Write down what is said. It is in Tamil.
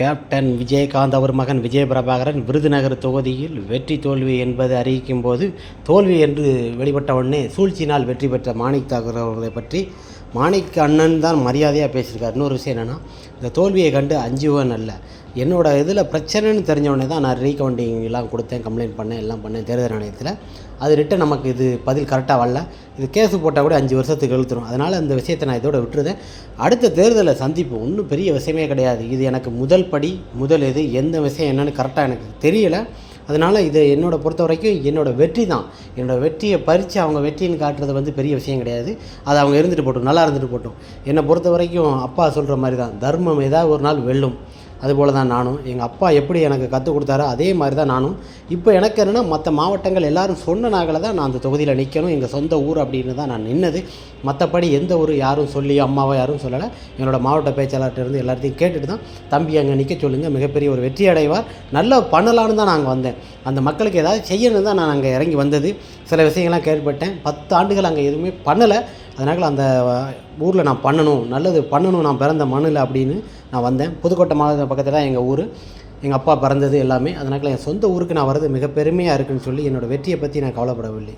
கேப்டன் விஜயகாந்த் அவர் மகன் விஜய பிரபாகரன் விருதுநகர் தொகுதியில் வெற்றி தோல்வி என்பது அறிவிக்கும் போது தோல்வி என்று வெளிப்பட்ட உடனே சூழ்ச்சியினால் வெற்றி பெற்ற மாணிக் தாக்கூர் அவர்களை பற்றி மாணிக் அண்ணன் தான் மரியாதையாக பேசியிருக்கார். இன்னொரு விஷயம் என்னென்னா இந்த தோல்வியை கண்டு அஞ்சுவன் அல்ல. என்னோட இதில் பிரச்சனைன்னு தெரிஞ்சவொடனே தான் நான் ரீகவுண்டிங் எல்லாம் கொடுத்தேன் கம்ப்ளைண்ட் பண்ணேன் எல்லாம் பண்ணேன் தேர்தல் ஆணையத்தில். அது ரிட்டன் நமக்கு இது பதில் கரெக்டாக வரல. இது கேஸு போட்டால் கூட அஞ்சு வருஷத்துக்கு எழுத்துரும் அதனால் அந்த விஷயத்தை நான் இதோட விட்டுருதேன். அடுத்த தேர்தலை சந்திப்பு ஒன்றும் பெரிய விஷயமே கிடையாது. இது எனக்கு முதல் படி முதல் இது. எந்த விஷயம் என்னென்னு கரெக்டாக எனக்கு தெரியலை. அதனால் இது என்னோட பொறுத்த வரைக்கும் என்னோடய வெற்றி தான். என்னோடய வெற்றியை பறித்து அவங்க வெற்றின்னு காட்டுறது வந்து பெரிய விஷயம் கிடையாது. அது அவங்க இருந்துட்டு போட்டோம் நல்லா இருந்துட்டு போட்டோம். என்னை பொறுத்த வரைக்கும் அப்பா சொல்கிற மாதிரி தான் தர்மம் ஏதாவது ஒரு நாள் வெல்லும். அதுபோல் தான் நானும். எங்கள் அப்பா எப்படி எனக்கு கற்றுக் கொடுத்தாரோ அதே மாதிரி தான் நானும். இப்போ எனக்கு என்னென்னா மற்ற மாவட்டங்கள் எல்லாரும் சொன்ன நாகில் தான் நான் அந்த தொகுதியில் நிற்கணும் எங்கள் சொந்த ஊர் அப்படின்னு தான் நான் நின்னது. மற்றபடி எந்த ஒரு யாரும் சொல்லி அம்மாவோ யாரும் சொல்லலை. என்னோடய மாவட்ட பேச்சாளர்கிட்ட இருந்து எல்லாத்தையும் கேட்டுட்டு தான் தம்பி அங்கே நிற்க சொல்லுங்கள் மிகப்பெரிய ஒரு வெற்றி அடைவார். நல்லா பண்ணலான்னு தான் நாங்கள் வந்தேன். அந்த மக்களுக்கு ஏதாவது செய்யணும் தான் நான் அங்கே இறங்கி வந்தது. சில விஷயங்கள்லாம் கேள்விப்பட்டேன். பத்து ஆண்டுகள் அங்கே எதுவுமே பண்ணலை. அதனால் அந்த ஊரில் நான் பண்ணணும் நல்லது பண்ணணும் நான் பிறந்த மண்ணில் அப்படின்னு நான் வந்தேன். புதுக்கோட்டை மாவட்ட பக்கத்தில் தான் எங்கள் ஊர். எங்கள் அப்பா பிறந்தது எல்லாமே. அதனால் என் சொந்த ஊருக்கு நான் வர்றது மிக பெருமையாக இருக்குன்னு சொல்லி என்னோடய வெற்றியை பற்றி நான் கவலைப்படவில்லை.